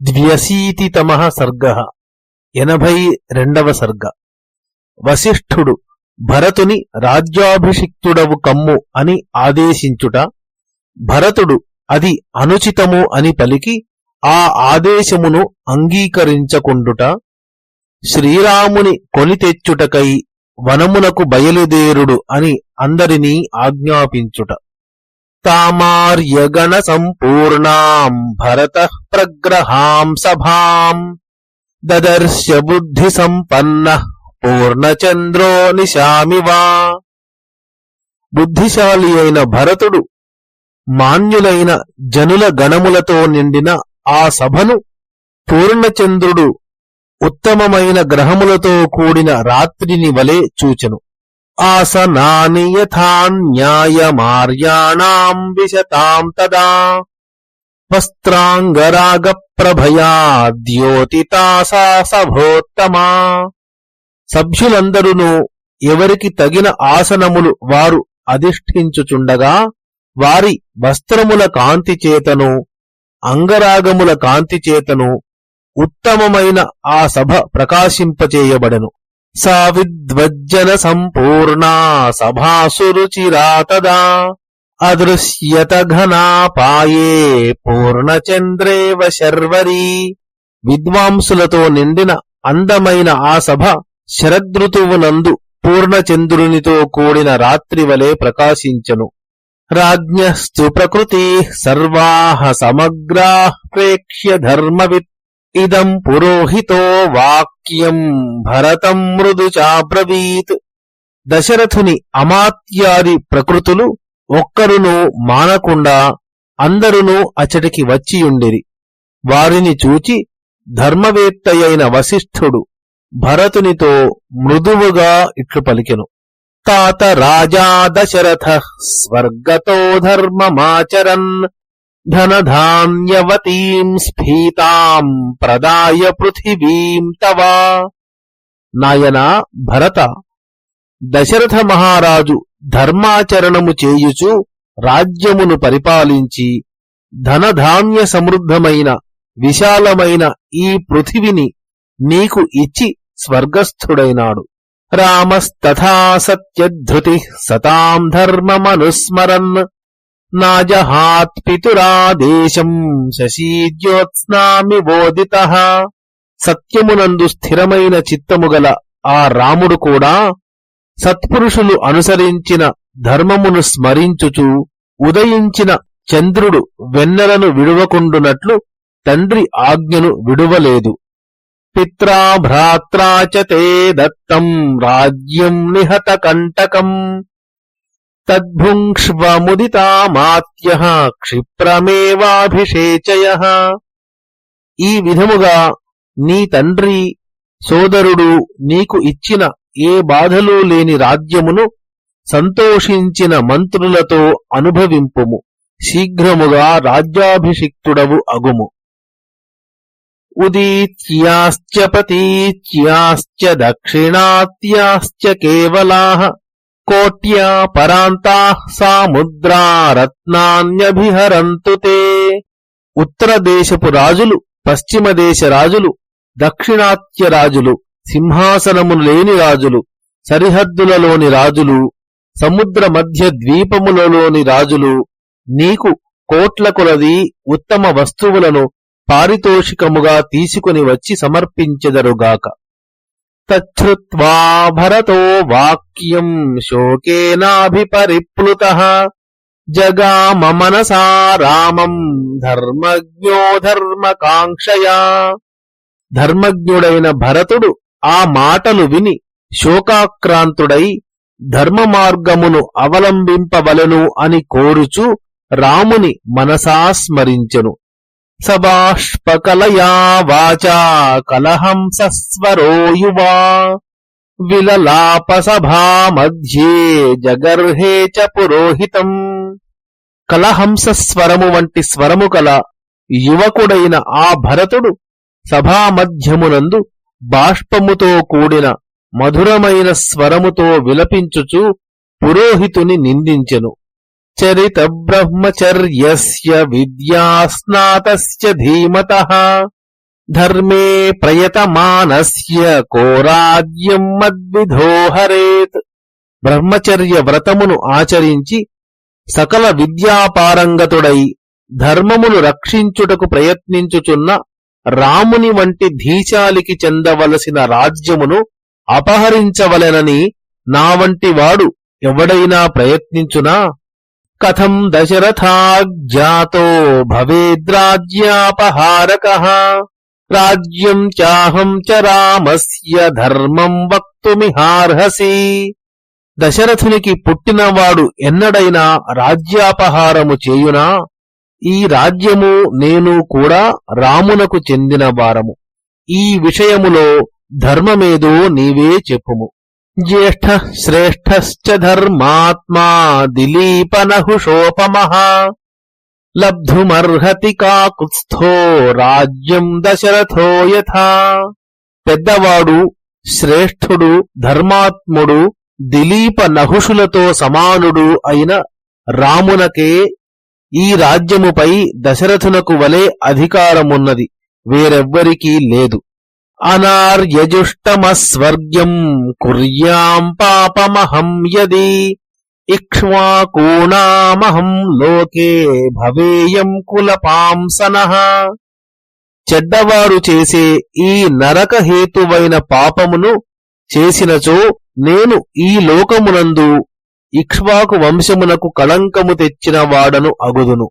ద్వ్యశీతితమ సర్గ ఎనభై రెండవ సర్గ. వశిష్ఠుడు భరతుని రాజ్యాభిషిక్తుడవు కమ్ము అని ఆదేశించుట భరతుడు అది అనుచితము అని పలికి ఆ ఆదేశమును అంగీకరించకుండుట శ్రీరాముని కొని తెచ్చుటకై వనమునకు బయలుదేరుడు అని అందరినీ ఆజ్ఞాపించుట. తామార్యగణ సంపూర్ణాం భరత ప్రగ్రహాం సభాం దదర్శ బుద్ధి సంపన్న పూర్ణచంద్రో నిశామివా బుద్ధిశాలి అయిన భరతుడు మాన్యులైన జనుల గణములతో నిండిన ఆ సభను పూర్ణచంద్రుడు ఉత్తమమైన గ్రహములతో కూడిన రాత్రిని వలె చూచెను. ఆసనాని యథాన్యాయమార్యాణాం విశతాం తదా వస్త్రాంగరాగ ప్రభయా ద్యోతితాసా సభోత్తమా సభ్యులందరూ ఎవరికి తగిన ఆసనములు వారు అధిష్ఠించుచుండగా వారి వస్త్రముల కాంతి చేతను అంగరాగముల కాంతి చేతను ఉత్తమమైన ఆ సభ ప్రకాశింపచేయబడను. సా విద్వజ్జన సంపూర్ణా సభాసురుచిరా తదా అదృశ్యత ఘనాపాయే పూర్ణచంద్రేవ శర్వరీ విద్వాంసులతో నిండిన అందమైన ఆ సభ శరదృతువునందు పూర్ణచంద్రునితో కూడిన రాత్రి వలె ప్రకాశించను. రాజ్ఞస్తు ప్రకృతి సర్వాహ సమగ్రా ప్రేక్ష్య ధర్మవిత్ ఇదం పురోహితో వాక్యం భరతం మృదు చాబ్రవీత్. దశరథుని అమాత్యాది ప్రకృతులు ఒక్కరును మానకుండా అందరును అచటికి వచ్చియుండిరి. వారిని చూచి ధర్మవేత్తయైన వశిష్ఠుడు భరతునితో మృదువుగా ఇట్లు పలికెను. తాత రాజా దశరథ స్వర్గతో ధర్మమాచరన్. ధనధాన్యవతీం స్ఫీతాం ప్రదాయ పృథివీం తవా. నాయనా భరత దశరథ మహారాజు ధర్మాచరణము చేయుచు రాజ్యమును పరిపాలించి ధనధాన్య సమృద్ధమైన విశాలమైన ఈ పృథివిని నీకు ఇచ్చి స్వర్గస్థుడైనాడు. రామస్తథా సత్యధృతి సతాం ధర్మమనుస్మరన్. నాజహాత్ పితురాదేశం శశీజ్యోత్స్నామి బోధిత సత్యమునందు స్థిరమైన చిత్తము గల ఆ రాముడు కూడా సత్పురుషులు అనుసరించిన ధర్మమును స్మరించుచు ఉదయించిన చంద్రుడు వెన్నెలను విడువకుండునట్లు తండ్రి ఆజ్ఞను విడువలేదు. పిత్రా భ్రాత్రా చ దత్తం రాజ్యం నిహత కంటకం. తద్భుంక్ష్వముదితామాత్య క్షిప్రమేవాభిషేచయ. ఈ విధముగా నీ తండ్రి సోదరుడు నీకు ఇచ్చిన ఏ బాధలు లేని రాజ్యమును సంతోషించిన మంత్రులతో అనుభవింపుము. శీఘ్రముగా రాజ్యాభిషిక్తుడవు అగుము. ఉదీత్యాశ్చ పతీత్యాశ్చ దక్షిణాత్యాశ్చ కేవలాః. కోట్యా పరాంతా సాముద్రా రత్నాన్యభిహరంతు తే. ఉత్తర దేశపు రాజులు పశ్చిమ దేశ రాజులు దక్షిణాత్య రాజులు సింహాసనము లేని రాజులు సరిహద్దులలోని రాజులు సముద్ర మధ్య ద్వీపములలోని రాజులు నీకు కోట్ల కొలది ఉత్తమ వస్తువులను పారితోషికముగా తీసుకుని వచ్చి సమర్పించెదరుగాక తచ్చుత్వా భరతో వాక్యం శోకేనాభిపరిప్లుత జగామ మనసా రామం ధర్మజ్ఞో ధర్మకాంక్షయా. ధర్మజ్ఞుడైన భరతుడు ఆ మాటలు విని శోకాక్రాంతుడై ధర్మ మార్గమును అవలంబింపవలను అని కోరుచు రాముని మనసా స్మరించెను. సబాష్పకలయా వాచా కలహంసస్వరో యువా విలలాపసభా మధ్యే జగర్హే చ పురోహితం. కలహంస స్వరము వంటి స్వరము కల యువకుడైన ఆ భరతుడు సభామధ్యమునందు బాష్పముతో కూడిన మధురమైన స్వరముతో విలపించుచు పురోహితుని నిందించెను. చరిత బ్రహ్మచర్యస్య విద్యాస్నాతస్య ధీమత ధర్మే ప్రయతమానస్య కోరాజ్యం మద్విధో హరేత్ బ్రహ్మచర్య వ్రతమును ఆచరించి సకల విద్యాపారంగతుడై ధర్మమును రక్షించుటకు ప్రయత్నించుచున్న రాముని వంటి ధీశాలికి చెందవలసిన రాజ్యమును అపహరించవలెనని నా వంటి వాడు ఎవడైనా ప్రయత్నించునా కథం దశరథాజ్ఞాతో భవేద్రాజ్యాపహారక రాజ్యం చాహం చ రామస్య ధర్మం వక్తుమిహార్హసి. దశరథునికి పుట్టినవాడు ఎన్నడైనా రాజ్యాపహారము చేయునా? ఈ రాజ్యము నేను కూడా రామునకు చెందిన వారము. ఈ విషయములో ధర్మమేదో నీవే చెప్పుము. జ్యేష్ఠ శ్రేష్ఠశ్చ ధర్మాత్మా దిలీపనహుషోపమ లబ్ధుమర్హతి కాకుత్స్థో రాజ్యం దశరథో యథా పెద్దవాడు శ్రేష్ఠుడు ధర్మాత్ముడు దిలీప నహుషులతో సమానుడు అయిన రామునకే ఈ రాజ్యముపై దశరథునకు వలె అధికారమున్నది వేరెవ్వరికీ లేదు. అనార్యజుష్టమస్వర్గ్యం కుర్యాం పాపమహం యది ఇక్ష్వాకూణామహం లోకే భవేయం కులపాంసన చెడ్డవారు చేసే ఈ నరక హేతువైన పాపమును చేసినచో నేను ఈ లోకమునందు ఇక్ష్వాకు వంశమునకు కళంకము తెచ్చిన వాడను అగుదును.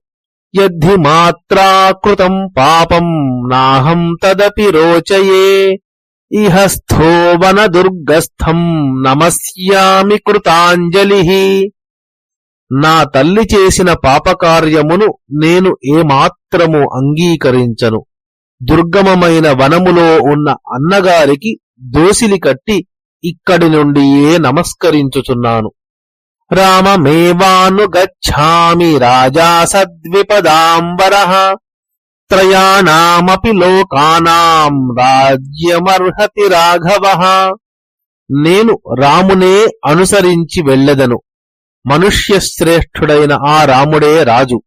యద్ధి మాత్రాకృతం పాపం నాహం తదపి రోచయే ఇహ స్థోవన దుర్గస్థం నమస్యామి కృతాంజలి నా తల్లి చేసిన పాపకార్యమును నేను ఏమాత్రము అంగీకరించను. దుర్గమమైన వనములో ఉన్న అన్నగారికి దోసిలి కట్టి ఇక్కడి నుండియే నమస్కరించుచున్నాను. రామమేవానుగచ్చామి రాజా సద్విపదాంబర త్రయాణామపి లోకానాం రాజ్యమర్హతి రాఘవ నేను రామునే అనుసరించి వెళ్ళెదను। మనుష్యశ్రేష్ఠుడైన ఆ రాముడే రాజు.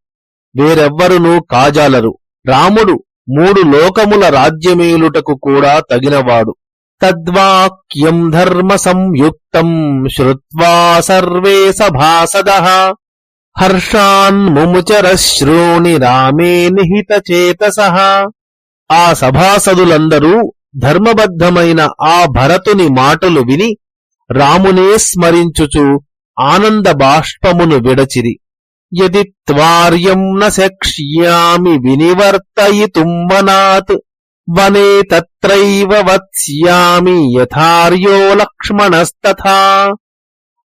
వేరెవ్వరునూ కాజాలరు. రాముడు మూడు లోకముల రాజ్యమేలుటకు కూడా తగినవాడు. తద్వాక్యం ధర్మ సంయుక్తం శ్రువా సర్వే సభాసద. హర్షాన్ముముచరశ్రోణి రామే నిహిత చేతస. ఆ సభాసదులందరూ ధర్మబద్ధమైన ఆ భరతుని మాటలు విని రామునే స్మరించుచు ఆనంద బాష్పమును విడచిరి. యది త్వార్యం న శక్ష్యామి వినివర్తయితుమ్మనాత్. వనే తత్రైవ వత్స్యామి యథార్యో లక్ష్మణస్తథా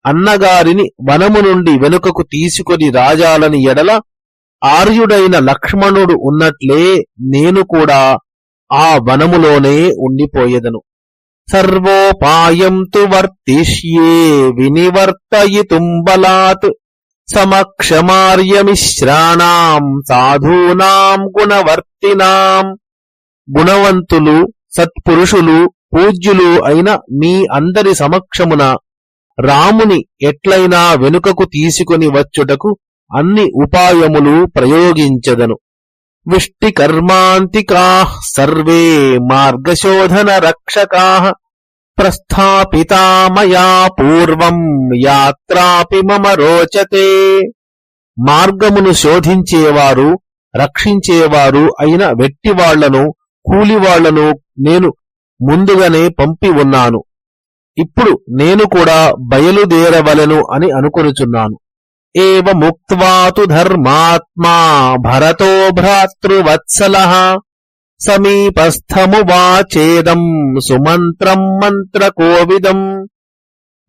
అన్నగారిని వనము నుండి వెనుకకు తీసుకొని రాజాలని ఎడల ఆర్యుడైన లక్ష్మణుడు ఉన్నట్లే నేను కూడా ఆ వనములోనే ఉండిపోయేదను. సర్వోపాయం తు వర్తిష్యే వినివర్తయితుంబలాత్ సమక్షమార్యమిశ్రాణాం సాధూనాం గుణవర్తినాం గుణవంతులు సత్పురుషులు పూజ్యులు అయిన మీ అందరి సమక్షమున రాముని ఎట్లయినా వెనుకకు తీసుకుని వచ్చుటకు అన్ని ఉపాయములు ప్రయోగించదను. విష్టికర్మాంతికా సర్వే మార్గశోధన రక్షకా ప్రస్థాపితా మయా పూర్వం యాత్రాపి మమ రోచతే. మార్గమును శోధించేవారు రక్షించేవారు అయిన వెట్టివాళ్ళను కూలివాళ్ళను నేను ముందుగానే పంపి ఉన్నాను. ఇప్పుడు నేను కూడా బయలుదేరవలెను అని అనుకొనుచున్నాను. ఏవ ముక్త్వాతు ధర్మాత్మా భరతో భ్రాతృవత్సల సమీపస్థమువాచేదం సుమంత్రం మంత్రకోవిదం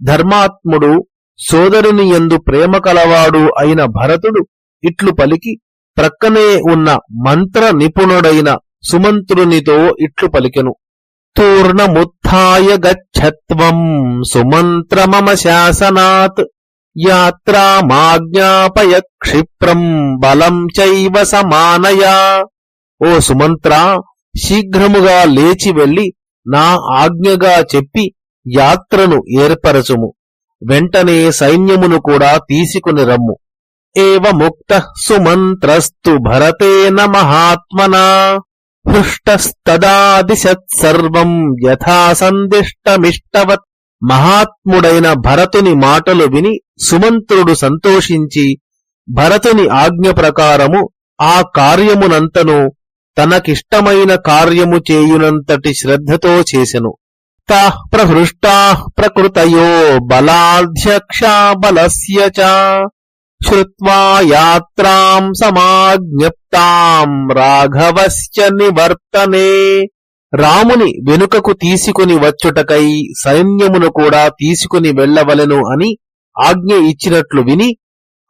ధర్మాత్ముడు సోదరుని ఎందు ప్రేమ కలవాడు అయిన భరతుడు ఇట్లు పలికి ప్రక్కనే ఉన్న మంత్ర నిపుణుడైన సుమంత్రునితో ఇట్లు పలికెను. తూర్ణముత్య గచ్చత్వం సుమంత్ర మమ శాసనాత్ యాత్రామాజ్ఞాపయ క్షిప్రం బలం చైవ సమానయా. ఓ సుమంత్ర శీఘ్రముగా లేచి వెళ్ళి నా ఆజ్ఞగా చెప్పి యాత్రను ఏర్పరచుము. వెంటనే సైన్యమును కూడా తీసుకుని రమ్ము. ఏవముక్త సుమంత్రస్తు భరతేన మహాత్మనా హృష్టస్తదాదిశత్సర్వం యథాసందిష్టమిష్టవత్ మహాత్ముడైన భరతుని మాటలు విని సుమంత్రుడు సంతోషించి భరతుని ఆజ్ఞ ప్రకారము ఆ కార్యమునంతను తనకిష్టమైన కార్యము చేయునంతటి శ్రద్ధతో చేసెను. తాః ప్రహృష్టా ప్రకృతయో బలాధ్యక్షా బలస్య చ శ్రుత్వా యాత్రాం సమాజ్ఞప్తాం రాఘవశ్చ నివర్తనే రాముని వెనుకకు తీసుకుని వచ్చుటకై సైన్యమును కూడా తీసుకుని వెళ్ళవలెను అని ఆజ్ఞ ఇచ్చినట్లు విని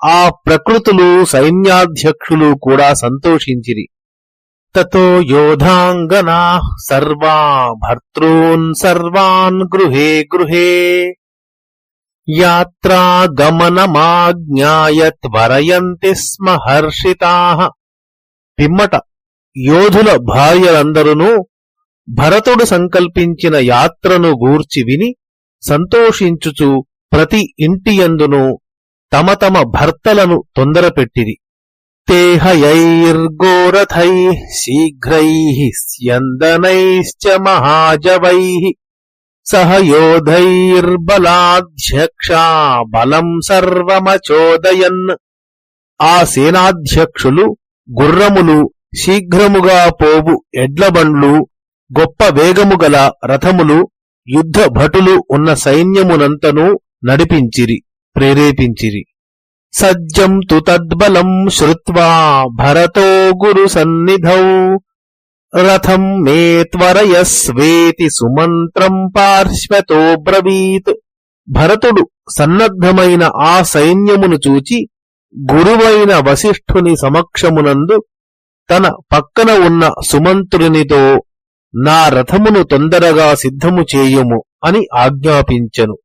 ఆ ప్రకృతులు సైన్యాధ్యక్షులు కూడా సంతోషించిరి. తతో యోధాంగనా సర్వా భర్తॄన్ సర్వాన్ గృహే గృహే యాత్రాగమనమాజ్ఞాయ త్వరయంతి స్మ హర్షితా. పిమ్మట యోధుల భార్యలందరూ భరతుడు సంకల్పించిన యాత్రను గూర్చి విని సంతోషించుచు ప్రతి ఇంటియందును తమ తమ భర్తలను తొందరపెట్టిరి. తేహయైర్గోరథై శీఘ్రై స్యందనైశ్చ మహాజవై. సహయోధైర్బలాధ్యక్షా బలం సర్వమచోదయన్. ఆ సేనాధ్యక్షులు గుర్రములు శీఘ్రముగా పోవు ఎడ్లబండ్లు గొప్ప వేగము గల రథములు యుద్ధ భటులు ఉన్న సైన్యమునంతను నడిపించిరి ప్రేరేపించిరి. సజ్జం తు తద్బలం శ్రుత్వా భరతో గురు సన్నిధౌ. రథం మే త్వరయస్వేతి సుమంత్రం పార్శ్వతో బ్రవీత్. భరతుడు సన్నద్ధమైన ఆ సైన్యమును చూచి గురువైన వశిష్ఠుని సమక్షమునందు తన పక్కన ఉన్న సుమంత్రునితో నా రథమును తొందరగా సిద్ధము చేయుము అని ఆజ్ఞాపించెను.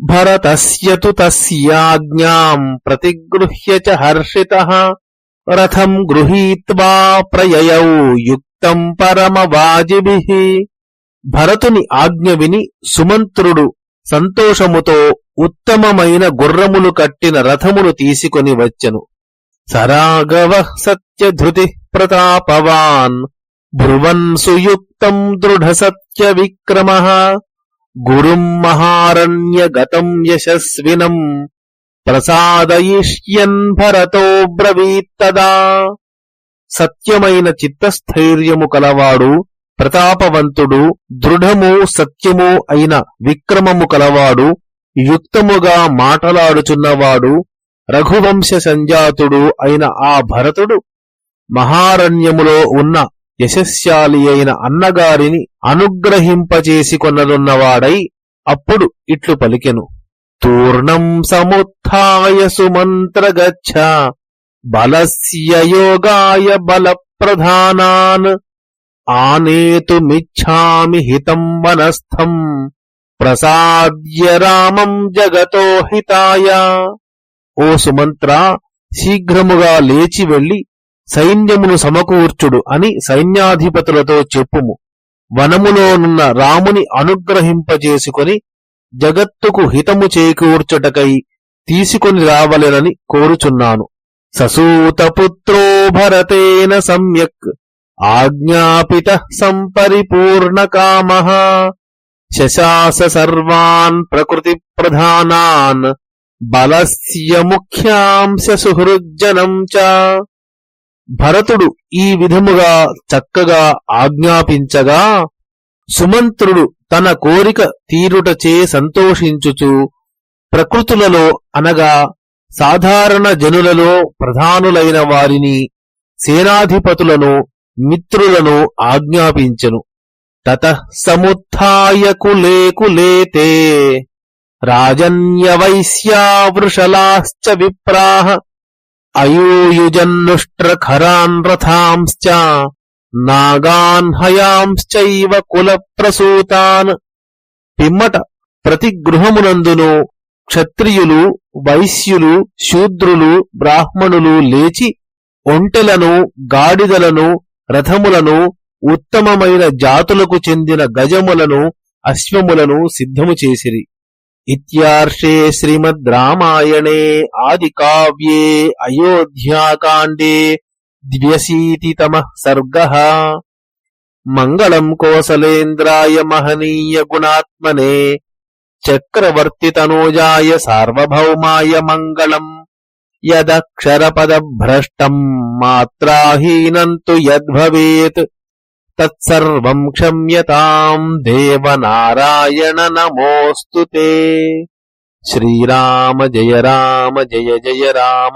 భరతస్యతు తస్యాజ్ఞాం ప్రతిగృహ్య చ హర్షితః. రథం గృహీత్వా ప్రయయౌ యుక్తం పరమవాజిభిః. భరతుని ఆజ్ఞ విని సుమంత్రుడు సంతోషముతో ఉత్తమమైన గుర్రములు కట్టిన రథమును తీసుకొని వచ్చెను. సరాగవ సత్యధృతి ప్రతాపవాన్. భ్రువన్ సుయుక్తం దృఢ సత్య విక్రమ. గురుం మహారణ్యగతం యశస్వినం. ప్రసాదయిష్యన్ భరతో బ్రవీత్తదా సత్యమైన చిత్తస్థైర్యము కలవాడు ప్రతాపవంతుడు దృఢము సత్యము అయిన విక్రమము కలవాడు యుక్తముగా మాటలాడుచున్నవాడు రఘువంశ సంజాతుడు అయిన ఆ భరతుడు. మహారణ్యములో ఉన్న యశస్శాలి అయిన అన్నగారిని అనుగ్రహింపచేసికొన్నదున్నవాడై అప్పుడు ఇట్లు పలికెను. తూర్ణం సముత్య సుమంత్రగచ్చ బలస్య యోగాయ బలప్రధానాన్ ఆనేతుమిచ్ఛామి హితం వనస్థం ప్రసాద్య రామం జగతో హితాయ ఓ సుమంత్ర శీఘ్రముగా లేచి వెళ్ళి సైన్యమును సమకూర్చుడు అని సైన్యాధిపతులతో చెప్పుము. వనములోనున్న రాముని అనుగ్రహింపజేసుకొని జగత్తుకు హితము చేకూర్చుటకై తీసుకొని రావలెనని కోరుచున్నాను. ససూతపుత్రో భరతేన సమ్యక్ ఆజ్ఞాపిత సంపరిపూర్ణకామ శశాస సర్వాన్ ప్రకృతి ప్రధానాన్ బలస్య ముఖ్యాంశ సుహృజ్జనం చ భరతుడు ఈ విధముగా చక్కగా ఆజ్ఞాపించగా సుమంత్రుడు తన కోరిక తీరుటచే సంతోషించుచు ప్రకృతులలో అనగా సాధారణ జనులలో ప్రధానులైన వారిని సేనాధిపతులను మిత్రులను ఆజ్ఞాపించెను. తత సముత్య కులే కులేతే విప్రాహ అయూయుజన్నుష్ట్రఖరాన్ రథాంశ్చ నాగాన్ హయాంశ్చైవ కులప్రసూతాన్. పిమ్మట ప్రతి గృహమునందును క్షత్రియులు వైశ్యులు శూద్రులు బ్రాహ్మణులు లేచి ఒంటెలను గాడిదలను రథములను ఉత్తమమైన జాతులకు చెందిన గజములను అశ్వములను సిద్ధము చేసిరి. ఇత్యార్షే శ్రీమద్ రామాయణే ఆది కావ్యే అయోధ్యాకాండే ద్వ్యశీతితమ సర్గ. మంగళం కోసలేంద్రాయ మహనీయ గుణాత్మనే చక్రవర్తితనూజాయ సార్వభౌమాయ మంగళం యదక్షరపదభ్రష్టం మాత్రాహీనంతు యద్భవేత్ తత్సర్వం క్షమ్యతాం దేవనారాయణ నమోస్తు శ్రీరామ జయ రామ జయ జయ రామ